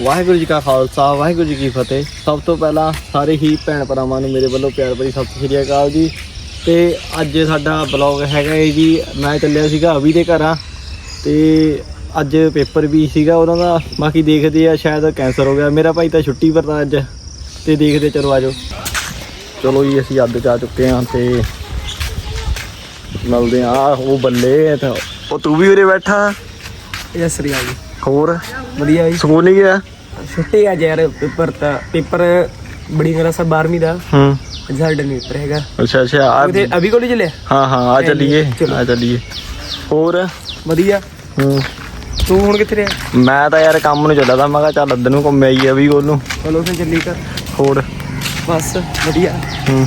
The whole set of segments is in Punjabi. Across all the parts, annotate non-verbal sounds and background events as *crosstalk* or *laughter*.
ਵਾਹਿਗੁਰੂ ਜੀ ਕਾ ਖਾਲਸਾ, ਵਾਹਿਗੁਰੂ ਜੀ ਕੀ ਫਤਿਹ। ਸਭ ਤੋਂ ਪਹਿਲਾਂ ਸਾਰੇ ਹੀ ਭੈਣ ਭਰਾਵਾਂ ਨੂੰ ਮੇਰੇ ਵੱਲੋਂ ਪਿਆਰ ਭਰੀ ਸਤਿ ਸ਼੍ਰੀ ਅਕਾਲ ਜੀ। ਤੇ ਅੱਜ ਸਾਡਾ ਬਲੌਗ ਹੈਗਾ ਹੈ ਜੀ ਮੈਂ ਚੱਲਿਆ ਸੀਗਾ ਅਭੀ ਦੇ ਘਰਾਂ। ਤੇ ਅੱਜ ਪੇਪਰ ਵੀ ਸੀਗਾ ਉਹਨਾਂ ਦਾ। ਬਾਕੀ ਦੇਖਦੇ ਆ, ਸ਼ਾਇਦ ਕੈਂਸਰ ਹੋ ਗਿਆ। ਮੇਰਾ ਭਾਈ ਤਾਂ ਛੁੱਟੀ ਪਰ ਤਾਂ ਅੱਜ। ਤੇ ਦੇਖਦੇ ਚਲੋ ਆਜੋ ਚਲੋ ਜੀ, ਅਸੀਂ ਅੱਧ ਜਾ ਚੁੱਕੇ ਹਾਂ ਤੇ ਮਿਲਦੇ ਆ ਉਹ ਬੱਲੇ ਤਾਂ ਉਹ ਤੂੰ ਵੀ ਉਰੇ ਬੈਠਾ। ਇਹ ਸਰੀ ਆ ਗਈ ਹੋਰ? ਵਧੀਆ ਜੀ। ਸਕੂਲ ਨਹੀਂ ਗਿਆ? ਛੁੱਟੀ ਆ ਯਾਰ ਪੇਪਰ ਤਾਂ ਪੇਪਰ ਬੜੀ ਮੇਰਾ ਸਰ 12ਵੀਂ ਦਾ। ਹੂੰ। ਅੱਜ ਸਾਡਾ ਨਹੀਂ ਪੇਪਰ ਹੈਗਾ। ਅੱਛਾ ਅੱਛਾ ਆ ਉਹਦੇ ਅਭੀ ਕੋਲ ਚੱਲਿਆ ਹਾਂ ਹਾਂ ਆ ਚੱਲੀਏ ਚਲੋ। ਆ ਚੱਲੀਏ। ਹੋਰ? ਵਧੀਆ। ਹੂੰ। ਤੂੰ ਹੁਣ ਕਿੱਥੇ ਰਿਹਾ? ਮੈਂ ਤਾਂ ਯਾਰ ਕੰਮ ਨੂੰ ਚੱਲਿਆ ਤਾਂ ਮੈਂ ਕਿਹਾ ਚੱਲ ਅੱਧ ਨੂੰ ਘੁੰਮ ਆਈ ਆ ਵੀ ਉਹਨੂੰ ਚਲੋ ਫਿਰ ਚੱਲੀ ਕਰ ਹੋਰ? ਬਸ ਵਧੀਆ। ਹੂੰ।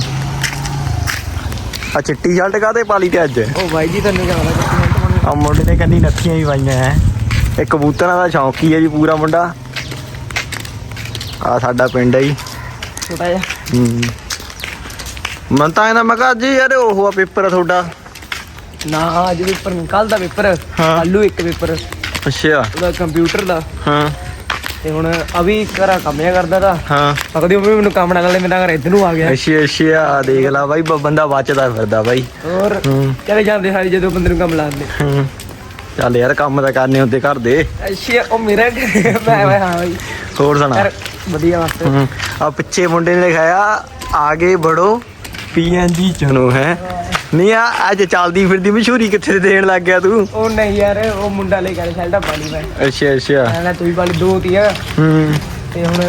ਆ ਚਿੱਟੀ ਸ਼ਰਟ ਕਾਤੇ ਪਾ ਲਈ ਤੇ ਅੱਜ? ਉਹ ਬਾਈ ਜੀ ਤੈਨੂੰ ਕਿੱਥੇ ਆ ਮੁੰਡੇ ਨੇ ਕੰਨੀ ਨੱਥੀਆਂ ਵੀ ਪਾਈਆਂ ਹੈ ਇਹ ਕਬੂਤਰਾਂ ਦਾ ਸ਼ੌਂਕੀ ਹੈ ਜੀ ਪੂਰਾ ਮੁੰਡਾ। ਆ ਸਾਡਾ ਪਿੰਡ ਹੈ ਜੀ। ਛੋਟਾ ਜਿਹਾ। ਹੂੰ। ਮੈਂ ਤਾਂ ਇਹਨਾਂ ਮੈਂ ਕਿਹਾ ਅੱਜ ਯਾਰ ਉਹ ਆ ਪੇਪਰ ਆ ਤੁਹਾਡਾ। ਨਾ ਅੱਜ ਪੇਪਰ ਨਹੀਂ ਕੱਲ ਦਾ ਪੇਪਰ। ਹਾਂ। ਇੱਕ ਪੇਪਰ। ਅੱਛਾ। ਉਹਦਾ ਕੰਪਿਊਟਰ ਦਾ। ਹਾਂ। ਤੇ ਹੁਣ ਅਭੀ ਘਰਾਂ ਕੰਮ ਜਿਹਾ ਕਰਦਾ ਤਾ। ਹਾਂ। ਅਗਦੀ ਉਹ ਵੀ ਮੈਨੂੰ ਕੰਮ ਨਾਲ ਮੇਰਾ ਘਰ ਇੱਧਰ ਨੂੰ ਆ ਗਿਆ। ਅੱਛਾ ਅੱਛਾ। ਆ ਦੇਖ ਲਾ ਬਾਈ ਬ- ਬੰਦਾ ਬਚਦਾ ਫਿਰਦਾ ਬਾਈ। ਹੋਰ ਹੂੰ। ਚਲੇ ਜਾਂਦੇ ਸਾਰੇ ਜਦੋਂ ਬੰਦੇ ਨੂੰ ਕੰਮ ਲਾਉਂਦੇ ਹੂੰ। ਚੱਲ ਯਾਰ ਕੰਮ ਤਾਂ ਕਰਨੇ ਹੁੰਦੇ ਘਰ ਦੇ। ਅੱਛਾ ਉਹ ਮੇਰਾ ਮੈਂ ਮੈਂ ਹਾਂ ਬਾਈ। ਹੋਰ ਸੁਣਾ। ਯਾਰ ਵਧੀਆ ਵਾਸਤੇ ਹੂੰ ਆ ਪਿੱਛੇ ਮੁੰਡੇ ਨੇ ਲਿਖਾਇਆ ਆਗੇ ਬੜੋ ਪੀਐਨਜੀ ਚੁਣੋ ਹੈ। ਨਹੀਂ ਆ ਅੱਜ ਚੱਲਦੀ ਫਿਰਦੀ ਮਸ਼ਹੂਰੀ ਕਿੱਥੇ ਦੇਣ ਲੱਗ ਗਿਆ ਤੂੰ? ਉਹ ਨਹੀਂ ਯਾਰ ਉਹ ਮੁੰਡਾ ਲੈ ਕੇ ਛੱਲਦਾ ਪਾਣੀ ਮੈਂ। ਅੱਛਾ ਅੱਛਾ। ਕਹਿੰਦਾ ਤੂੰ ਵੀ ਪਾਣੀ ਦੋ ਤੀਆ। ਹੂੰ ਤੇ ਹੁਣ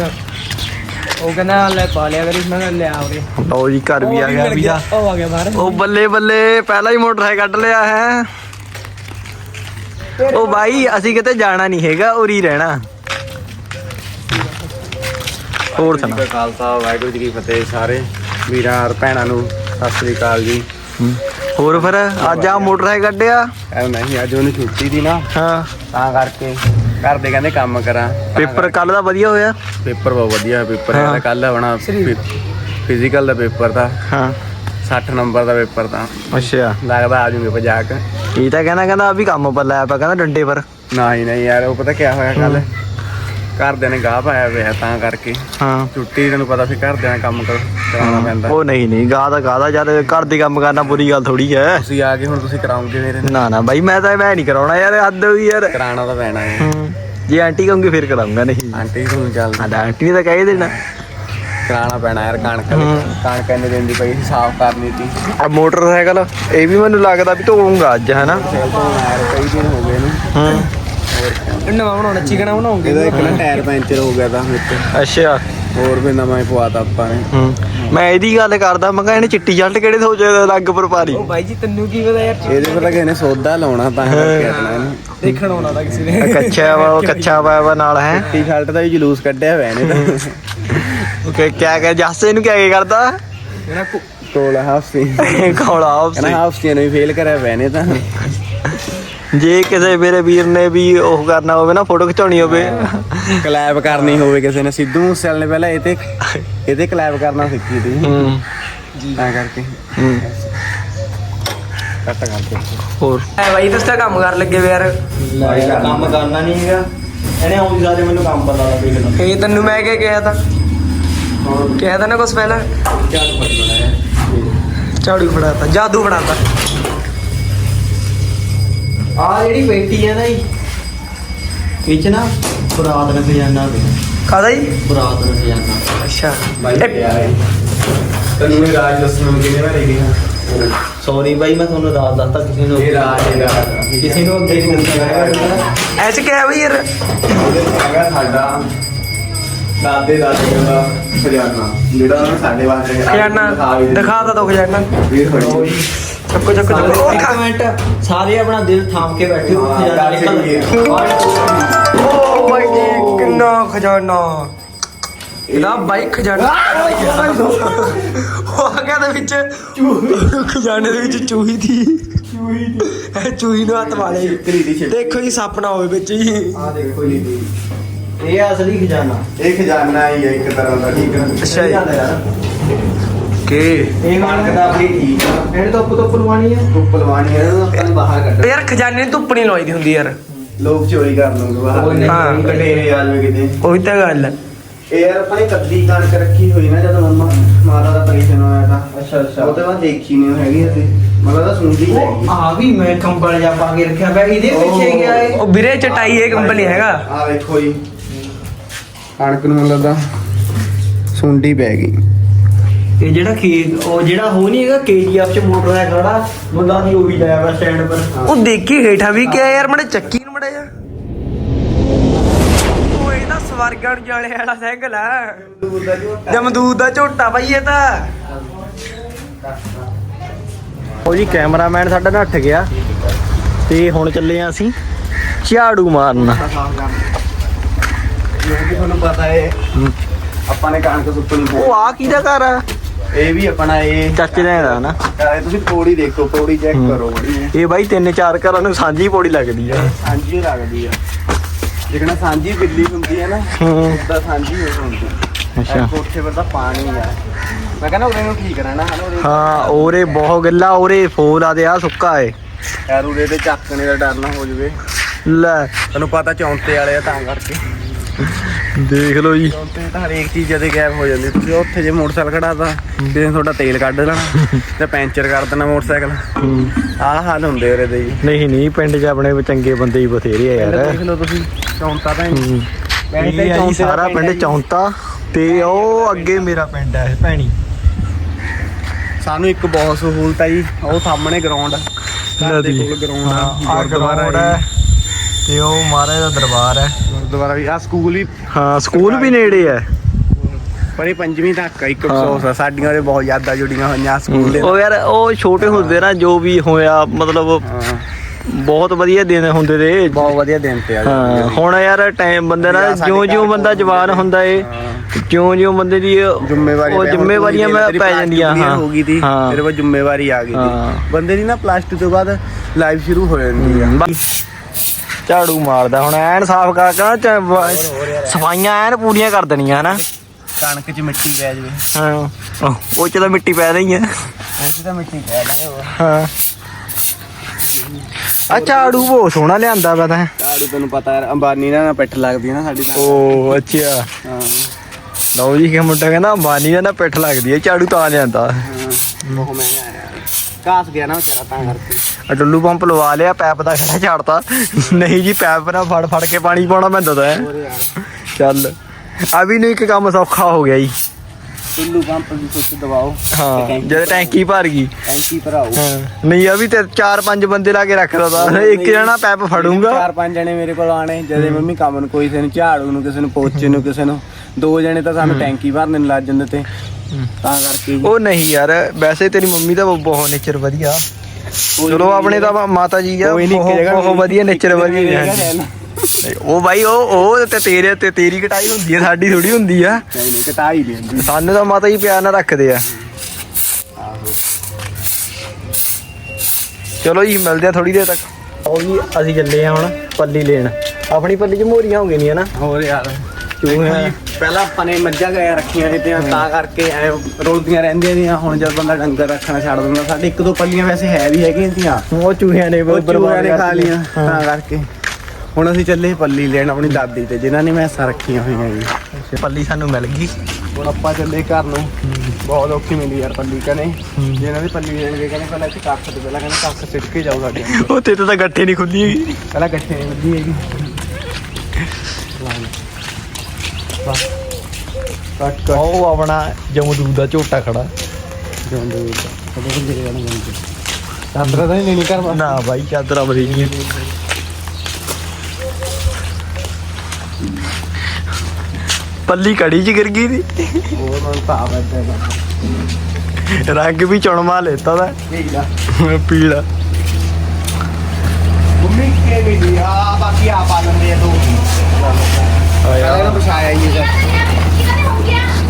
ਉਹ ਕਹਿੰਦਾ ਲੈ ਪਾ ਲਿਆ ਕਰੀ ਮੈਂ ਕਿਹਾ ਲਿਆ ਉਰੇ। ਲਓ ਜੀ ਘਰ ਵੀ ਆ ਗਿਆ ਵੀ ਦਾ ਉਹ ਆ ਗਿਆ ਬਾਹਰ। ਉਹ ਬੱਲੇ ਬੱਲੇ ਪਹਿਲਾਂ ਹੀ ਮੋਟਰਸਾਈਕਲ ਕੱਢ ਲਿਆ ਹੈ। ਉਹ ਬਾਈ ਅਸੀਂ ਕਿਤੇ ਜਾਣਾ ਨਹੀਂ ਹੈਗਾ ਉਰੀ ਰਹਿਣਾ। ਹੋਰ ਸੁਣਾ। ਦਾ ਖਾਲਸਾ ਵਾਹਿਗੁਰੂ ਜੀ ਕੀ ਫਤਿਹ ਸਾਰੇ। ਵੀਰਾਂ ਔਰ ਭੈਣਾਂ ਨੂੰ ਸਤਿ ਸ੍ਰੀ ਅਕਾਲ ਜੀ। ਹੋਰ ਫਿਰ ਅੱਜ ਆ ਮੋਟਰਸਾਈਕਲ ਕੱਢਿਆ? ਐ ਨਹੀਂ ਅੱਜ ਉਹਨੂੰ ਛੁੱਟੀ ਦੀ ਨਾ। ਹਾਂ। ਤਾਂ ਕਰਕੇ ਘਰ ਦੇ ਕਹਿੰਦੇ ਕੰਮ ਕਰਾਂ। ਪੇਪਰ ਕੱਲ ਦਾ ਵਧੀਆ ਹੋਇਆ? ਪੇਪਰ ਬਹੁਤ ਵਧੀਆ ਪੇਪਰ ਹਾਂ। ਕੱਲ ਹੋਣਾ ਫਿਜ਼ੀਕਲ ਦਾ ਪੇਪਰ ਦਾ ਹਾਂ। 60 ਨੰਬਰ ਦਾ ਪੇਪਰ ਤਾਂ। ਅੱਛਾ। ਲੱਗਦਾ ਆ ਜੂਗੇ ਪਜਾਕ ਇਹ ਤਾਂ ਕਹਿੰਦਾ ਕਹਿੰਦਾ ਆ ਵੀ ਕੰਮ ਪਰ ਲਾਇਆ ਪਿਆ ਕਹਿੰਦਾ ਡੰਡੇ ਪਰ। ਨਹੀਂ ਨਹੀਂ ਯਾਰ ਉਹ ਪਤਾ ਕੀ ਹੋਇਆ ਕੱਲ ਘਰਦਿਆਂ ਨੇ ਗਾਹ ਪਾਇਆ ਹੋਇਆ ਤਾਂ ਕਰਕੇ। ਹਾਂ। ਛੁੱਟੀ ਤੈਨੂੰ ਪਤਾ ਫਿਰ ਘਰਦਿਆਂ ਨੇ ਕੰਮ ਕਰ- ਕਰਾਉਣਾ ਪੈਂਦਾ। ਉਹ ਨਹੀਂ ਨਹੀਂ ਗਾਹ ਦਾ ਗਾਹ ਦਾ ਯਾਰ ਘਰ ਦੀ ਕੰਮ ਕਰਨਾ ਬੁਰੀ ਗੱਲ ਥੋੜੀ ਹੈ। ਤੁਸੀਂ ਆ ਕੇ ਹੁਣ ਤੁਸੀਂ ਕਰਾਉਂਗੇ ਮੇਰੇ ਨਾਲ। ਨਾ ਨਾ ਬਾਈ ਮੈਂ ਤਾਂ ਮੈਂ ਨਹੀਂ ਕਰਾਉਣਾ ਯਾਰ ਹੱਦ ਹੋਈ ਯਾਰ। ਕਰਾਉਣਾ ਤਾਂ ਪੈਣਾ ਹੈ। ਜੇ ਆਂਟੀ ਕਹੂੰਗੀ ਫਿਰ ਕਰਾਉਂਗਾ ਨਹੀਂ। ਆਂਟੀ ਤੁਹਾਨੂੰ ਚੱਲ। ਆਂਟੀ ਨੇ ਤਾਂ ਕਹਿ ਹੀ ਦੇਣਾ। ਕਰਾਉਣਾ ਪੈਣਾ ਯਾਰ ਕਣਕ ਕਣਕ ਇੰਨੇ ਦਿਨ ਦੀ ਪਈ ਸੀ ਸਾਫ਼ ਕਰਨੀ ਸੀ। ਆ ਮੋਟਰਸਾਈਕਲ ਇਹ ਵੀ ਮੈਨੂੰ ਲੱਗਦਾ ਵੀ ਧੋਊਂਗਾ ਅੱਜ ਹੈਨਾ? ਸਾਈਕਲ ਤੋਂ ਯਾਰ ਕਈ ਦਿਨ ਹੋ ਗਏ ਨੂੰ ਹੂੰ। ਨਵਾਂ ਬਣਾਉਣਾ ਚਿਕਨਾ ਬਣਾਉਂਗੇ? ਇਹਦਾ ਇੱਕ ਨਾ ਟਾਇਰ ਪੈਂਚਰ ਹੋ ਗਿਆ ਤਾਂ ਵਿੱਚ। ਅੱਛਾ। ਹੋਰ ਵੀ ਨਵਾਂ ਹੀ ਪਵਾਤਾ ਆਪਾਂ ਨੇ। ਹੂੰ। ਮੈਂ ਇਹਦੀ ਗੱਲ ਕਰਦਾ ਮੈਂ ਕਿਹਾ ਇਹਨੇ ਚਿੱਟੀ ਜਲਟ ਕਿਹੜੇ ਸੋਚੇ ਲੱਗ ਪਰ ਪਾਰੀ ਉਹ ਬਾਈ ਜੀ ਤੈਨੂੰ ਕੀ ਪਤਾ ਯਾਰ ਇਹਦੇ ਪਤਾ ਕਿਸੇ ਨੇ ਸੌਦਾ ਲਾਉਣਾ ਤਾਂ ਕਰਕੇ ਇਹਨੂੰ। ਦੇਖਣ ਆਉਣਾ ਤਾਂ ਕਿਸੇ ਨੇ। ਕੱਚਾ ਵਾ ਉਹ ਕੱਚਾ ਵਾ ਵਾ ਨਾਲ ਹੈ? ਟੀ-ਸ਼ਰਟ ਦਾ ਵੀ ਜਲੂਸ ਕੱਢਿਆ ਹੋਇਆ ਇਹਨੇ ਤਾਂ। *laughs* ਓਕੇ ਕਿਆ ਕਹਿ ਜਾਸੇ ਨੂੰ ਕਿਆ ਕੀ ਕਰਦਾ ਇਹਨਾਂ ਕੋ ਕੋਲ ਹਾਫਸੀ *laughs* ਕੌਲਾ ਕਹਿੰਦਾ ਆਪਸੇ ਹਾਫਸੀ ਨੂੰ ਵੀ ਫੇਲ ਕਰਿਆ ਇਹਨੇ ਤਾਂ। ਜੇ ਕਿਸੇ ਮੇਰੇ ਵੀਰ ਨੇ ਵੀ ਉਹ ਕਰਨਾ ਹੋਵੇ ਨਾ ਫੋਟੋ ਖਿਚਾਉਣੀ ਹੋਵੇ। ਕਲੈਬ ਕਰਨੀ ਹੋਵੇ ਕਿਸੇ ਨੇ। ਸਿੱਧੂ ਮੂਸੇਵਾਲੇ ਨੇ ਪਹਿਲਾਂ ਇਹ ਤੇ ਇਹ ਤੇ ਕਲੈਬ ਕਰਨਾ ਸਿੱਖੀ ਸੀ। ਹੂੰ। ਤਾਂ ਕਰਕੇ। ਹੂੰ। ਕੱਟ ਕਰਕੇ। ਹੋਰ। ਐ ਬਾਈ ਤੁਸੀਂ ਤਾਂ ਕੰਮ ਕਰ ਲੱਗੇ ਵੇ ਯਾਰ। ਕੰਮ ਕਰਨਾ ਨਹੀਂ ਹੈਗਾ। ਇਹਨੇ ਆਉਂਦੀ ਸਾਰੇ ਮੈਨੂੰ ਕੰਮ ਪਤਾ ਲੱਗ ਗਿਆ। ਇਹ ਤੈਨੂੰ ਮੈਂ ਕਿਹਾ ਕਿਹਾ ਤਾਂ? ਕਿਹਾ ਤਾਂ ਨਾ ਕੁਛ ਪਹਿਲਾਂ। ਝਾੜੂ ਫੜਾਤਾ ਜਾਦੂ ਫੜਾਤਾ। ਆ ਜਿਹੜੀ ਬੇਟੀ ਹੈ ਨਾ ਜੀ ਵਿੱਚ ਨਾ ਬਰਾਤ ਨੇ ਖਜ਼ਾਨਾ ਦੇ ਕਾਦਾ ਜੀ? ਬਰਾਤ ਨੇ ਖਜ਼ਾਨਾ। ਅੱਛਾ। ਬਾਈ ਇਹ- ਤੈਨੂੰ ਇਹ ਰਾਜ ਦੱਸਣ ਨੂੰ ਕਿਹਨੇ ਵਾਰੀ ਗਿਆ? ਸੌਰੀ ਬਾਈ ਮੈਂ ਤੁਹਾਨੂੰ ਰਾਤ ਦੱਸਤਾ ਕਿਸੇ ਨੂੰ ਇਹ ਰਾਜ ਇਹ ਰਾਜ ਕਿਸੇ ਨੂੰ ਅੱਗੇ ਨਹੀਂ ਦੱਸਣਾ ਐ ਚ ਕਿਹਾ ਬਈ ਯਾਰ। ਸਾਡਾ ਦਾਦੇ ਦਾਦੇ ਦਾ ਖਜ਼ਾਨਾ ਜਿਹੜਾ ਉਹਨੇ ਸਾਡੇ ਵਾਸਤੇ ਖਜ਼ਾਨਾ ਦਿਖਾ ਤਾ ਦੋ ਖਜ਼ਾਨਾ। ਵੀ ਹੋਈ ਚੱਕੋ ਚੱਕੋ ਇੱਕ ਮਿੰਟ। ਸਾਰੇ ਆਪਣਾ ਦਿਲ ਥਾਮ ਕੇ ਬੈਠੇ ਹੋ ਹਾਂ, ਖਜ਼ਾਨਾ ਨਿਕਲ ਓ ਬਾਈ ਜੀ ਕਿੰਨਾ ਖਜ਼ਾਨਾ। ਇਹਦਾ ਬਾਈ ਖਜ਼ਾਨਾ। ਉਹ ਆ ਗਿਆ ਦੇ ਵਿੱਚ। ਖਜ਼ਾਨੇ ਦੇ ਵਿੱਚ ਚੂਹੀ ਦੀ। ਚੂਹੀ ਦੀ। ਚੂਹੀ ਨੂੰ ਹੱਥ ਵਾਲੇ ਦੇਖੋ ਜੀ ਸੱਪ ਨਾ ਹੋਵੇ ਵਿੱਚ ਜੀ ਆ ਦੇਖੋ ਜੀ। ਇਹ ਆ ਅਸਲੀ ਖਜ਼ਾਨਾ। ਇਹ ਖਜ਼ਾਨਾ ਹੀ ਹੈ ਇੱਕ ਤਰ੍ਹਾਂ ਦਾ ਠੀਕ ਹੈ ਅੱਛਾ ਜੀ। ਕੇ? ਇਹ ਕਣਕ ਦਾ ਵੀ ਠੀਕ ਆ। ਇਹਨੇ ਤਾਂ ਉੱਪ ਤੋਂ ਪਲਵਾਣੀ ਹੈ ਧੁੱਪ ਲਵਾਣੀ ਹੈ ਇਹਨੂੰ ਆਪਾਂ ਨੇ ਬਾਹਰ ਕੱਢ ਯਾਰ ਖਜ਼ਾਨੇ ਨੂੰ ਧੁੱਪ ਨਹੀਂ ਲਵਾਈ ਦੀ ਹੁੰਦੀ ਯਾਰ। ਲੋਕ ਚੋਰੀ ਕਰ ਲੂੰਗੇ ਬਾਹਰ ਹਾਂ। ਕਟੇਰੇ ਆ ਜਾਵੇ ਕਿਤੇ। ਉਹੀ ਤਾਂ ਗੱਲ ਹੈ ਇਹ ਯਾਰ ਆਪਾਂ ਨੇ ਕੱਦੀ ਕਣਕ ਰੱਖੀ ਹੋਈ ਨਾ ਜਦੋਂ ਮੰਮਾ ਮਾਤਾ ਦਾ ਆਪਰੇਸ਼ਨ ਹੋਇਆ ਤਾਂ। ਅੱਛਾ ਅੱਛਾ। ਉਹਦੇ ਬਾਅਦ ਦੇਖੀ ਨਹੀਂ ਹੈਗੀ ਅਸੀਂ ਮਤਲਬ ਤਾਂ ਸੁਣਦੀ ਗਈ ਆ। ਵੀ ਮੈਂ ਕੰਬਲ ਜਾ ਪਾ ਕੇ ਰੱਖਿਆ ਪਿਆ ਇਹਦੇ ਪਿੱਛੇ ਗਿਆ ਉਹ ਵੀਰੇ ਚਟਾਈ ਇਹ ਕੰਪਨੀ ਹੈਗਾ। ਆ ਵੇਖੋ ਜੀ। ਕਣਕ ਨੂੰ ਮੈਨੂੰ ਲੱਗਦਾ ਸੁੰਡੀ ਪੈ ਗਈ। ਇਹ ਜਿਹੜਾ ਖੇਤ ਉਹ ਜਿਹੜਾ ਹੋ ਨਹੀਂ ਹੈਗਾ ਕੇਜੀਐਫ ਚ ਮੋਟਰ ਹੈ ਖੜਾ ਮੁੰਡਾ ਦੀ ਉਹ ਵੀ ਲਾਇਆ ਵਾ ਸਟੈਂਡ ਪਰ। ਉਹ ਦੇਖੀ ਹੇਠਾਂ ਵੀ ਕਿਹਾ ਯਾਰ ਮੜੇ ਚੱਕੀ ਨੂੰ ਮੜਾ ਜਾ ਉਹ ਇਹਦਾ ਸਵਰਗਾਂ ਨੂੰ ਜਾਣੇ ਵਾਲਾ ਸਾਈਕਲ ਆ। ਜਮਦੂਦ ਦਾ ਝੋਟਾ ਬਾਈ ਇਹ ਤਾਂ। ਉਹ ਜੀ ਕੈਮਰਾਮੈਨ ਸਾਡਾ ਨੱਠ ਗਿਆ ਤੇ ਹੁਣ ਚੱਲੇ ਆ ਅਸੀਂ ਝਾੜੂ ਮਾਰਨ। ਜਿਵੇਂ ਕਿ ਤੁਹਾਨੂੰ ਪਤਾ ਹੈ ਆਪਾਂ ਨੇ ਕਣਕ ਸੁੱਕਣੀ ਉਹ ਆ ਕਿਹਦਾ ਘਰ ਆ? ਇਹ ਵੀ ਆਪਣਾ ਇਹ ਚਾਚੇ ਦਾ ਦਾ ਨਾ। ਇਹ ਤੁਸੀਂ ਪੌੜੀ ਦੇਖੋ ਪੌੜੀ ਚੈੱਕ ਹੂੰ। ਕਰੋ ਬੜੀ ਇਹ ਬਾਈ ਤਿੰਨ ਚਾਰ ਘਰਾਂ ਨੂੰ ਸਾਂਝੀ ਪੌੜੀ ਲੱਗਦੀ ਆ। ਸਾਂਝੀ ਲੱਗਦੀ ਆ। ਜਿਕਣਾ ਸਾਂਝੀ ਬਿੱਲੀ ਹੁੰਦੀ ਹੈ ਨਾ ਹੂੰ। ਉਦਾਂ ਸਾਂਝੀ ਹੋ ਹੁੰਦੀ ਅੱਛਾ। ਇਹ ਕੋਠੇ ਪਰ ਤਾਂ ਪਾਣੀ ਆ। ਮੈਂ ਕਹਿੰਦਾ ਉਹਦੇ ਨੂੰ ਠੀਕ ਰਹਿਣਾ ਹਨਾ ਉਹਦੇ ਹਾਂ ਔਰੇ ਬਹੁਤ ਗੱਲਾ ਔਰੇ ਫੋਲ ਆ ਸੁੱਕਾ ਏ। ਯਾਰ ਉਹਦੇ ਤੇ ਚੱਕਣੇ ਦਾ ਡਰ ਨਾ ਹੋ ਜਵੇ। ਲੈ। ਤੁਹਾਨੂੰ ਪਤਾ ਚੌਂਤੇ ਵਾਲੇ ਆ ਤਾਂ ਕਰਕੇ। ਦੇਖ ਲਓ ਜੀ। ਚੌਂਤੇ ਤਾਂ ਹਰੇਕ ਚੀਜ਼ ਜਦੇ ਗਾਇਬ ਹੋ ਜਾਂਦੀ। ਤੁਸੀਂ ਉੱਥੇ ਜੇ ਮੋਟਰਸਾਈਕਲ ਖੜਾਤਾ ਤੇ ਤੁਹਾਡਾ ਤੇਲ ਕੱਢ ਲੈਣਾ ਤੇ ਪੈਂਚਰ ਕਰ ਦੇਣਾ ਮੋਟਰਸਾਈਕਲ। ਹੂੰ। ਆਹ ਹਾਲ ਹੁੰਦੇ ਉਹਦੇ ਦੇ ਜੀ। ਨਹੀਂ ਨਹੀਂ ਪਿੰਡ 'ਚ ਆਪਣੇ ਚੰਗੇ ਬੰਦੇ ਹੀ ਬਥੇਰੇ ਆ ਯਾਰ। ਦੇਖ ਲਓ ਤੁਸੀਂ ਚੌਂਤਾ ਤਾਂ ਹੂੰ। ਇਹ ਤੇ ਸਾਰਾ ਪਿੰਡ ਹੈ। ਚੌਂਤਾ ਤੇ ਉਹ ਅੱਗੇ ਮੇਰਾ ਪਿੰਡ ਹੈ ਭੈਣੀ। ਸਾਨੂੰ ਇੱਕ ਬਹੁਤ ਸਹੂਲਤ ਆ ਜੀ ਉਹ ਸਾਹਮਣੇ ਗਰਾਊਂਡ ਘਰ ਦੇ ਕੋਲ ਗਰਾਊਂਡ ਆ ਗਰਾਊਂਡ ਹੈ। ਤੇ ਉਹ ਮਹਾਰਾਜ ਦਾ ਦਰਬਾਰ ਹੈ। ਗੁਰਦੁਆਰਾ ਵੀ ਆ ਸਕੂਲ ਵੀ ਹਾਂ ਸਕੂਲ ਵੀ ਨੇੜੇ ਹੈ। ਪਰ ਇਹ ਪੰਜਵੀਂ ਤੱਕ ਆ, ਇੱਕ ਹਾਂ। ਅਫਸੋਸ ਆ ਸਾਡੀਆਂ ਦੇ ਬਹੁਤ ਯਾਦਾਂ ਜੁੜੀਆਂ ਹੋਈਆਂ ਸਕੂਲ ਦੇ ਉਹ ਯਾਰ ਉਹ ਛੋਟੇ ਹੁੰਦੇ ਨਾ ਜੋ ਵੀ ਹੋਇਆ ਮਤਲਬ ਹਾਂ। ਬਹੁਤ ਵਧੀਆ ਦਿਨ ਹੁੰਦੇ ਤੇ। ਬਹੁਤ ਵਧੀਆ ਦਿਨ ਤੇ ਆ। ਜੀ। ਹਾਂ ਹੁਣ ਯਾਰ ਟਾਈਮ ਬੰਦੇ ਨਾਲ ਸਾਡੇ ਜਿਉਂ ਜਿਉਂ ਬੰਦਾ ਜਵਾਨ ਹੁੰਦਾ ਏ ਹਾਂ। ਜਿਉਂ ਜਿਉਂ ਬੰਦੇ ਦੀ ਉਹ ਜ਼ਿੰਮੇਵਾਰੀ ਉਹ ਜ਼ਿੰਮੇਵਾਰੀਆਂ ਮੈਂ ਪੈ ਜਾਂਦੀਆਂ ਹਾਂ। ਹੋ ਗਈ ਤੀ ਹਾਂ। ਤੇਰੇ ਕੋਲ ਜ਼ਿੰਮੇਵਾਰੀ ਆ ਗਈ ਹਾਂ। ਤੀ ਬੰਦੇ ਦੀ ਨਾ ਪਲੱਸ 2 ਤੋਂ ਬਾਅਦ ਲਾਈਫ ਸ਼ੁਰੂ ਹੋ ਜਾਂਦੀ ਆ। ਬਸ। ਝਾੜੂ ਮਾਰਦਾ। ਹੁਣ ਐਨ ਸਾਫ਼ ਕਰ ਕਰ ਚ- ਬ- ਸਫਾਈਆਂ ਐਨ ਪੂਰੀਆਂ ਕਰ ਦੇਣੀਆਂ ਹਨਾ? ਕਣਕ 'ਚ ਮਿੱਟੀ ਪੈ ਜਾਵੇ। ਹਾਂ। ਉਹ- ਉਹ ਚ ਤਾਂ ਮਿੱਟੀ ਪੈ ਰਹੀ ਹੈ ਉਹ 'ਚ ਤਾਂ ਮਿੱਟੀ ਪੈ ਜਾਵੇ ਹੋਰ। ਹਾਂ। ਆ ਝਾੜੂ ਬਹੁਤ ਸੋਹਣਾ ਲਿਆਂਦਾ ਵਾ ਤਾਂ। ਝਾੜੂ ਤੈਨੂੰ ਪਤਾ ਯਾਰ ਅੰਬਾਨੀ ਨਾਲ ਨਾ ਪਿੱਠ ਲੱਗਦੀ ਨਾ ਸਾਡੀ ਤਾਂ ਓ ਅੱਛਾ। ਹਾਂ। ਲਓ ਜੀ ਕਿ ਮੁੰਡਾ ਕਹਿੰਦਾ ਅੰਬਾਨੀ ਦਾ ਨਾ ਪਿੱਠ ਲੱਗਦੀ ਹੈ ਝਾੜੂ ਤਾਂ ਲਿਆਂਦਾ। ਹਾਂ ਆ ਯਾਰ। ਕਾਸ ਗਿਆ ਨਾ ਵਿਚਾਰਾ ਤਾਂ ਕਰਕੇ। ਟੁੱਲੂ ਪੰਪ ਲਵਾ ਲਿਆ ਪੈਪ ਦਾ ਖੜਾ ਝਾੜਤਾ। ਨਹੀਂ ਜੀ ਪੈਪ ਨਾਲ ਫੜ ਫੜ ਕੇ ਪਾਣੀ ਪਾਉਣਾ ਪੈਂਦਾ ਤਾਂ ਹੈ। ਚੱਲ। ਆ ਵੀ ਨਹੀਂ ਇੱਕ ਕੰਮ ਸੌਖਾ ਹੋ ਗਿਆ ਜੀ। ਟੁੱਲੂ ਪੰਪ ਦੀ ਸੁੱਚ ਦਵਾਓ। ਹਾਂ ਜਦ ਟੈਂਕੀ ਭਰ ਗਈ। ਟੈਂਕੀ ਭਰਾਓ। ਹਾਂ ਨਹੀਂ ਆ ਵੀ ਤੇ ਚਾਰ ਪੰਜ ਬੰਦੇ ਲਾ ਕੇ ਰੱਖ ਲਦਾ ਇੱਕ ਜਣਾ ਪੈਪ ਫੜੂੰਗਾ। ਚਾਰ ਪੰਜ ਜਣੇ ਮੇਰੇ ਕੋਲ ਆਣੇ ਜਦੇ ਮੰਮੀ ਕੰਮ ਨੂੰ ਕੋਈ ਕਿਸੇ ਨੂੰ ਝਾੜੂ ਨੂੰ ਕਿਸੇ ਨੂੰ ਪੋਚੇ ਨੂੰ ਕਿਸੇ ਨੂੰ ਦੋ ਜਣੇ ਤਾਂ ਸਾਨੂੰ ਟੈਂਕੀ ਭਰਨੇ ਨੂੰ ਲੱਗ ਜਾਂਦੇ ਤੇ। ਤਾਂ ਕਰਕੇ। ਉਹ ਨਹੀਂ ਯਾਰ ਵੈਸੇ ਤੇਰੀ ਮੰਮੀ ਦਾ ਬਹੁਤ ਨੇਚਰ ਵਧੀਆ। ਚਲੋ ਆਪਣੇ ਤਾਂ ਮਾਤਾ ਜੀ ਆ ਕੋਈ ਨੀ, ਇੱਕ ਜਗ੍ਹਾ ਬਹੁਤ ਵਧੀਆ ਨੇਚਰ ਵਧੀਆ ਜਗ੍ਹਾ ਜੀ। ਲੈ ਲਾ। ਉਹ ਬਾਈ ਉਹ ਉਹ ਤੇ ਤੇਰੇ ਤੇ ਤੇਰੀ ਕਟਾਈ ਹੁੰਦੀ ਹੈ ਸਾਡੀ ਥੋੜੀ ਹੁੰਦੀ ਆ। ਨਹੀਂ ਨਹੀਂ ਨਹੀਂ ਹੁੰਦੀ। ਸਾਨੂੰ ਤਾਂ ਮਾਤਾ ਜੀ ਪਿਆਰ ਨਾਲ ਰੱਖਦੇ ਆ। ਚਲੋ ਜੀ ਮਿਲਦੇ ਆ ਥੋੜੀ ਦੇਰ ਤੱਕ। ਉਹ ਜੀ ਅਸੀਂ ਚੱਲੇ ਆ ਹੁਣ ਪੱਲੀ ਲੈਣ। ਆਪਣੀ ਪੱਲੀ ਚ ਮੋਰੀਆਂ ਹੋ ਗਈਆਂ ਨਾ? ਹੋਰ ਯਾਰ। ਦੇਖੋ ਜੀ, ਪਹਿਲਾਂ ਆਪਾਂ ਨੇ ਮੱਝਾਂ ਗਾਇਆ ਰੱਖੀਆਂ ਸੀ ਤੇ ਤਾਂ ਕਰਕੇ ਐ ਰੋਲਦੀਆਂ ਰਹਿੰਦੀਆਂ ਨੇ ਹੁਣ ਜਦ ਬੰਦਾ ਡੰਗਰ ਰੱਖਣਾ ਛੱਡ ਦਿੰਦਾ ਸਾਡੇ ਇੱਕ ਦੋ ਪੱਲੀਆਂ ਵੈਸੇ ਹੈ ਵੀ ਹੈਗੀਆਂ ਸੀਆਂ ਉਹ ਚੂਹਿਆਂ ਨੇ ਉਹ ਬਹੁਤ ਚੂਹਿਆਂ ਨੇ ਖਾ। ਲੀਆਂ ਹਾਂ। ਤਾਂ ਕਰਕੇ। ਹੁਣ ਅਸੀਂ ਚੱਲੇ ਪੱਲੀ ਲੈਣ ਆਪਣੀ ਦਾਦੀ ਤੇ ਜਿਨ੍ਹਾਂ ਨੇ ਮੈਸਾਂ ਰੱਖੀਆਂ ਹੋਈਆਂ ਜੀ। ਪੱਲੀ ਸਾਨੂੰ ਮਿਲ ਗਈ। ਹੁਣ ਆਪਾਂ ਚੱਲੇ ਘਰ ਨੂੰ। ਬਹੁਤ ਔਖੀ ਮਿਲੀ ਯਾਰ ਪੱਲੀ ਕਨੇ ਜਿਹਨਾਂ ਦੀ ਪੱਲੀ ਲੈਣ ਗਏ ਕਹਿੰਦੇ ਪਹਿਲਾਂ ਇੱਥੇ ਕੱਖ ਤੇ ਪਹਿਲਾਂ ਕਹਿੰਦੇ ਕੱਖ ਸਿੱਟ ਕੇ ਜਾਓ ਸਾਡੇ ਉਹ ਤੇ ਤਾਂ ਗੱਠੇ ਨਹੀਂ ਖੁੱਲੀ ਹੈਗੀ। ਪਹਿਲਾਂ ਇਕੱਠੇ ਨਹੀਂ ਵੱਧੀ ਹੈਗੀ। ਬਸ ਕੱਟ। ਕੱਟ ਉਹ ਆਪਣਾ ਜਮਦੂਦ ਦਾ ਝੋਟਾ ਖੜਾ। ਜਾਂਦੇ ਕਦੋਂ ਕੋਲ ਜਿਹੜੇ ਜਾਣੇ ਜਾਂਦੇ ਚਾਦਰਾ ਤਾਂ ਨਹੀਂ ਘਰ ਨਾ ਬਾਈ ਚਾਦਰਾਂ ਬਥੇਰੀਆਂ। ਪੱਲੀ ਕੜੀ ਚ ਗਿਰ ਗਈ ਸੀ ਹੋਰ ਮਨ ਭਾਵ ਐਦਾਂ ਦਾ। ਰੰਗ ਵੀ ਚੁਣਵਾ ਲੈਤਾ ਦਾ ਪੀਲਾ। ਮੰਮੀ ਕੇ ਮਿਲੀ ਆ? ਬਾਕੀ ਆ ਪਾ ਲੈਂਦੇ ਆ ਦੋ। ਪਹਿਲਾਂ ਇਹਨੂੰ ਪਛਾਇਆ ਹੀ ਇਹਦਾ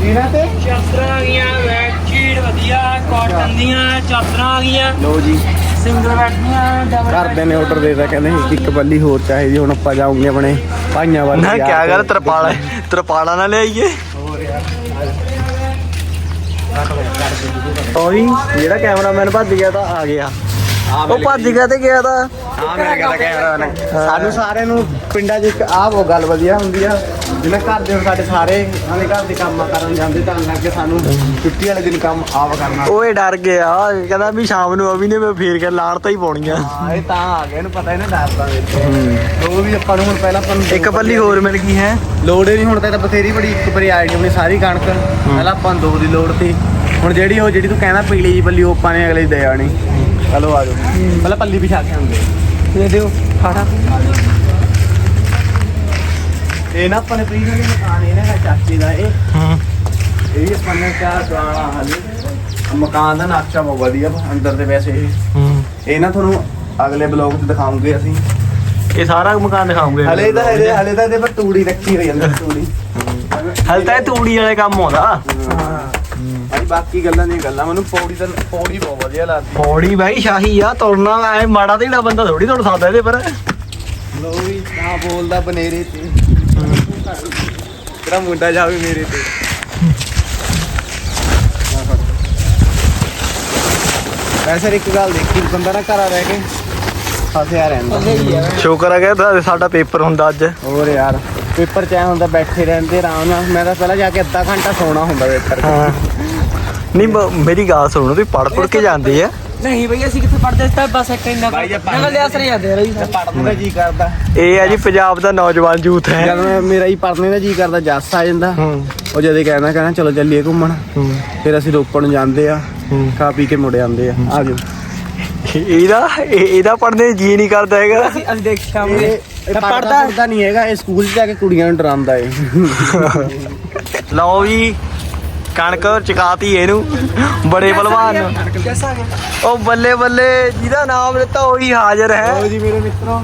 ਇਹਨਾਂ ਤੇ ਚਾਦਰਾਂ ਆ ਗਈਆਂ ਬੈਡ ਸ਼ੀਟ ਵਧੀਆ ਕਾਟਨ ਦੀਆਂ ਚਾਦਰਾਂ ਆ ਗਈਆਂ ਲੋ ਜੀ ਸਿੰਗਲ ਬੈੱਡ ਦੀਆਂ ਡਬਲ ਘਰਦੇ ਨੇ ਆਰਡਰ ਦੇਤਾ ਕਹਿੰਦੇ ਇੱਕ ਇੱਕ ਬੱਲੀ ਹੋਰ ਚਾਹੀਦੀ ਹੁਣ ਆਪਾਂ ਜਾਉਂਗੇ ਆਪਣੇ ਭਾਈਆਂ ਵੱਲ ਨਾ ਕਿਆ ਕਰ ਤਰਪਾਲਾ ਤਰਪਾਲਾ ਨਾ ਲਿਆਈਏ। ਹੋਰ ਜਿਹੜਾ ਕੈਮਰਾਮੈਨ ਭੱਜ ਗਿਆ ਤਾਂ ਆ ਗਿਆ। ਉਹ ਭੱਜ ਗਿਆ ਤੇ ਗਿਆ ਤਾਂ। ਹਾਂ ਮੇਰੇ ਕਹਿੰਦਾ ਉਹਨੇ। ਸਾਨੂੰ ਸਾਰਿਆਂ ਨੂੰ ਪਿੰਡਾਂ 'ਚ ਇੱਕ ਆਹ ਉਹ ਗੱਲ ਵਧੀਆ ਹੁੰਦੀ ਆ ਜਿਵੇਂ ਘਰ ਦੇ ਸਾਡੇ ਸਾਰੇ ਆਲੇ ਘਰ ਦੇ ਕੰਮ ਕਰਨ ਜਾਂਦੇ ਤਾਂ ਲੱਗੇ ਸਾਨੂੰ ਛੁੱਟੀ ਵਾਲੇ ਦਿਨ ਕੰਮ ਆਪ ਕਰਨਾ। ਓਏ ਡਰ ਗਿਆ ਕਹਿੰਦਾ ਵੀ ਸ਼ਾਮ ਨੂੰ ਅਵੀ ਨੇ ਮੈਂ ਫੇਰ ਕੇ ਲਾਣ ਤਾਂ ਹੀ ਪਾਉਣੀਆਂ। ਹਾਂ ਇਹ ਤਾਂ ਆ ਗਿਆ ਇਹਨੂੰ ਪਤਾ ਇਹਨੇ ਡਰਦਾ ਵਿੱਚ ਉਹ ਵੀ ਆਪਾਂ ਨੂੰ ਹੁਣ ਪਹਿਲਾਂ ਆਪਾਂ ਨੂੰ ਇੱਕ ਪੱਲੀ ਹੋਰ ਮਿਲ ਗਈ ਹੈ। ਲੋੜ ਹੀ ਨਹੀਂ ਹੁਣ ਤਾਂ ਬਥੇਰੀ ਬੜੀ ਇੱਕ ਵਾਰੀ ਆਈ ਨਹੀਂ ਆਪਣੀ ਸਾਰੀ ਕਣਕ। ਪਹਿਲਾਂ ਆਪਾਂ ਦੋ ਦੀ ਲੋੜ ਸੀ। ਹੁਣ ਜਿਹੜੀ ਉਹ ਜਿਹੜੀ ਤੂੰ ਕਹਿੰਦਾ ਪੀਲੀ ਜੀ ਪੱਲੀ ਉਹ ਆਪਾਂ ਨੇ ਅਗਲੇ ਦੇ ਆਣੀ ਚਲੋ ਆ ਜਾਓ। ਪਹਿਲਾਂ ਪੱਲੀ ਵਿਛਾ ਕੇ ਆਉਂਦੇ। ਦੇ ਦਿਓ ਖਾਣਾ। ਇਹ ਨਾ ਆਪਾਂ ਨੇ ਪੀਲੀ ਵਾਲੀ ਮਕਾਨ ਇਹਨਾਂ ਦਾ ਚਾਚੇ ਦਾ ਇਹ। ਹੂੰ। ਇਹ ਆਪਾਂ ਨੇ ਪੁਰਾਣਾ ਹਾਲੇ ਮਕਾਨ ਦਾ ਨਕਸ਼ਾ ਬਹੁਤ ਵਧੀਆ ਅੰਦਰ ਦੇ ਵੈਸੇ। ਇਹ ਹੂੰ। ਇਹ ਨਾ ਤੁਹਾਨੂੰ ਅਗਲੇ ਬਲੌਗ 'ਚ ਦਿਖਾਉਂਗੇ ਅਸੀਂ। ਇਹ ਸਾਰਾ ਮਕਾਨ ਦਿਖਾਉਂਗੇ। ਹਲੇ ਤਾਂ ਹਲੇ ਹਲੇ ਤਾਂ ਇਹਦੇ ਪਰ ਤੂੜੀ ਰੱਖੀ ਹੋਈ ਅੰਦਰ ਤੂੜੀ। ਹਲ ਤਾਂ ਇਹ ਤੂੜੀ ਵਾਲੇ ਕੰਮ ਆਉਂਦਾ। ਭਾਈ ਬਾਕੀ ਗੱਲਾਂ ਨਹੀਂ ਗੱਲਾਂ ਮੈਨੂੰ ਪੌੜੀ ਤਾਂ ਪੌੜੀ ਬਹੁਤ ਵਧੀਆ ਲੱਗਦੀ। ਪੌੜੀ ਬਾਈ ਸ਼ਾਹੀ ਆ ਤੁਰਨਾ ਐ ਮਾੜਾ ਤੇ ਬੰਦਾ ਥੋੜੀ ਤੁਰ ਸਕਦਾ ਇਹਦੇ ਪਰ। ਲੋ ਵੀ ਨਾ ਬੋਲਦਾ ਬਨੇਰੇ ਤੇ। ਤੇਰਾ ਮੁੰਡਾ ਜਾਵੇ ਮੇਰੇ ਤੇ। ਵੈਸੇ ਇੱਕ ਗੱਲ ਦੇਖੀ ਬੰਦਾ ਨਾ ਘਰਾਂ ਰਹਿ ਕੇ ਫਸਿਆ ਰਹਿੰਦਾ। ਸ਼ੁਕਰ ਆ ਗਿਆ ਸਾਡਾ ਪੇਪਰ ਹੁੰਦਾ ਅੱਜ। ਹੋਰ ਯਾਰ। ਪੇਪਰ ਚ ਐ ਹੁੰਦਾ ਬੈਠੇ ਰਹਿੰਦੇ ਆਰਾਮ ਨਾਲ। ਮੈਂ ਤਾਂ ਪਹਿਲਾਂ ਜਾ ਕੇ ਅੱਧਾ ਘੰਟਾ ਸੌਣਾ ਹੁੰਦਾ ਪੇਪਰ ਹਾਂ। ਨਹੀਂ ਮ- ਮੇਰੀ ਗੱਲ ਸੁਣੋ ਤੁਸੀਂ ਪੜ ਪੜ ਕੇ ਜਾਂਦੇ ਆ। ਨਹੀਂ ਬਈ ਅਸੀਂ ਕਿੱਥੇ ਪੜਦੇ ਸੀ ਤਾਂ ਬਸ ਇੱਕ ਇੰਨਾ ਬਾਈ ਜੇ ਨਗਲ ਦੇ ਆਸਰੇ ਜਾਂਦੇ ਰਹੀ ਪੜਨ ਦਾ ਜੀ ਕਰਦਾ। ਇਹ ਆ ਜੀ ਪੰਜਾਬ ਦਾ ਨੌਜਵਾਨ ਯੂਥ ਹੈ। ਜਦ ਮੈਂ ਮੇਰਾ ਹੀ ਪੜਨੇ ਦਾ ਜੀ ਕਰਦਾ ਜੱਸ ਆ ਜਾਂਦਾ। ਹੂੰ। ਉਹ ਜਦੇ ਕਹਿੰਦਾ ਕਹਿੰਦਾ ਚਲੋ ਚੱਲੀਏ ਘੁੰਮਣ। ਹੂੰ। ਫਿਰ ਅਸੀਂ ਰੋਪੜ ਨੂੰ ਜਾਂਦੇ ਆ। ਹੂੰ। ਖਾ ਪੀ ਕੇ ਮੁੜ ਆਉਂਦੇ ਆ। ਆ ਜਾਓ। ਇਹਦਾ ਇਹ- ਇਹਦਾ ਪੜਨੇ ਜੀ ਨਹੀਂ ਕਰਦਾ ਹੈਗਾ। ਅਸੀਂ ਅਸੀਂ ਦੇਖ ਸ਼ਾਮ ਪੜਦਾ ਪੜਦਾ ਨਹੀਂ ਹੈਗਾ ਇਹ ਸਕੂਲ 'ਚ ਜਾ ਕੇ ਕੁੜੀਆਂ ਨੂੰ ਡਰਾਉਂਦਾ ਏ। ਲਓ ਜੀ ਕਣਕ ਚਕਾਤੀ ਇਹਨੂੰ। ਬੜੇ ਭਲਵਾਨ ਨੂੰ ਕਿਹਸਾ ਗਿਆ? ਉਹ ਬੱਲੇ ਬੱਲੇ ਜਿਹਦਾ ਨਾਮ ਲਿੱਤਾ ਉਹੀ ਹਾਜ਼ਰ ਹੈ। ਜੀ ਮੇਰੇ ਮਿੱਤਰੋ।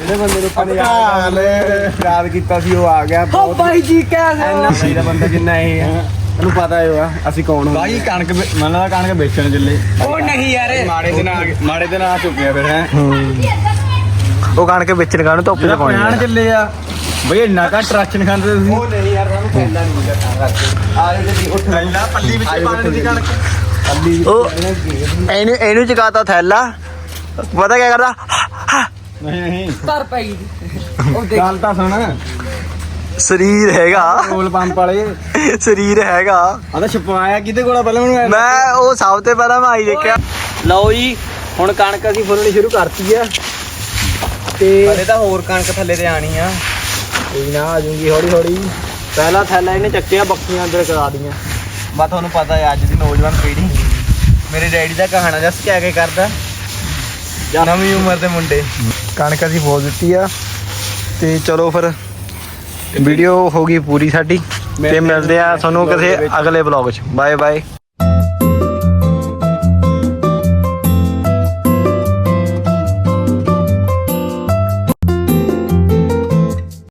ਜਿਹੜੇ ਬੰਦੇ ਨੂੰ ਆਪਾਂ ਯਾਦ ਯਾਦ ਕੀਤਾ ਸੀ ਉਹ ਆ ਗਿਆ। ਓ ਬਾਈ ਜੀ ਕਹਿ ਸਹੀ ਦਾ ਬੰਦਾ ਜਿੰਨਾ ਇਹ ਹੈ ਇਹਨੂੰ ਪਤਾ ਹੋਇਆ ਅਸੀਂ ਕੌਣ ਹਾਂ ਬਾਈ ਕਣਕ ਵੇ- ਮੈਨੂੰ ਕਣਕ ਵੇਚਣ ਚੱਲੇ ਉਹ ਨਹੀਂ ਯਾਰ। ਮਾੜੇ ਦਿਨ ਆ ਗਏ ਮਾੜੇ ਦਿਨ ਆ ਚੁੱਕੇ ਆ ਫਿਰ ਹੈ। ਉਹ ਕਣਕ ਵੇਚਣ ਕਾਹਨੂੰ ਧੁੱਪ ਚ ਪਾਉਣੀ ਆ। ਚੱਲੇ ਆ। ਬਈ ਇੰਨਾ ਘੱਟ ਰਾਸ਼ਨ ਖਾਂਦੇ ਤੁਸੀਂ? ਉਹ ਨਹੀਂ ਯਾਰ ਸਾਨੂੰ ਕਹਿੰਦਾ ਨਹੀਂ ਕਰਦਾ ਆ ਰਹੇ ਜੀ ਉੱਠ ਲੈਂਦਾ ਪੱਲੀ ਵਿੱਚ ਆਏ ਪਾਣ ਦੀ ਉੱਠ ਕਣਕ। ਅੱਲੀ ਉਹ ਇਹਨੂੰ ਇਹਨੂੰ ਚਕਾਤਾ ਥੈਲਾ। ਪਤਾ ਕੀ ਕਰਦਾ? ਨਹੀਂ ਨਹੀਂ। ਧਰ ਪੈ ਗਈ ਉਹ ਦੇਖ ਗੱਲ ਤਾਂ ਸੁਣ। ਸਰੀਰ ਹੈਗਾ। ਕੋਲ ਪੰਪ ਵਾਲੇ। ਸਰੀਰ ਹੈਗਾ। ਆ ਤਾਂ ਛਪਾਇਆ ਕਿਹਦੇ ਕੋਲ ਪਹਿਲਾਂ ਮੈਨੂੰ ਮੈਂ ਉਹ ਸਭ ਤੋਂ ਪਹਿਲਾਂ ਮੈਂ ਆਈ ਦੇਖਿਆ। ਲਓ ਜੀ ਹੁਣ ਕਣਕ ਅਸੀਂ ਫੁੱਲਣੀ ਸ਼ੁਰੂ ਕਰਤੀ ਆ। ਤੇ ਹਲੇ ਤਾਂ ਹੋਰ ਕਣਕ ਥੱਲੇ ਤੇ ਆਣੀ ਆ। ਕੋਈ ਨਾ ਆ ਜੂਗੀ ਹੌਲੀ ਹੌਲੀ ਪਹਿਲਾ ਥੈਲਾ ਇਹਨੇ ਚੱਕਿਆ ਬੱਕੀਆਂ ਅੰਦਰ ਕਰਾ ਦੀਆਂ। ਮੈਂ ਤੁਹਾਨੂੰ ਪਤਾ ਹੈ ਅੱਜ ਦੀ ਨੌਜਵਾਨ ਪੀੜ੍ਹੀ। ਮੇਰੇ ਡੈਡੀ ਦਾ ਕਹਾਣਾ ਜਸ ਕਿਆ ਕੇ ਕਰਦਾ। ਨਵੀਂ ਉਮਰ ਦੇ ਮੁੰਡੇ। ਕਣਕ ਅਸੀਂ ਫੋਲ ਦਿੱਤੀ ਆ। ਤੇ ਚਲੋ ਫਿਰ ਵੀਡੀਓ ਹੋ ਗਈ ਪੂਰੀ ਸਾਡੀ ਤੇ ਮਿਲਦੇ ਆ ਤੁਹਾਨੂੰ ਕਿਸੇ ਅਗਲੇ ਵਲੌਗ 'ਚ। Bye bye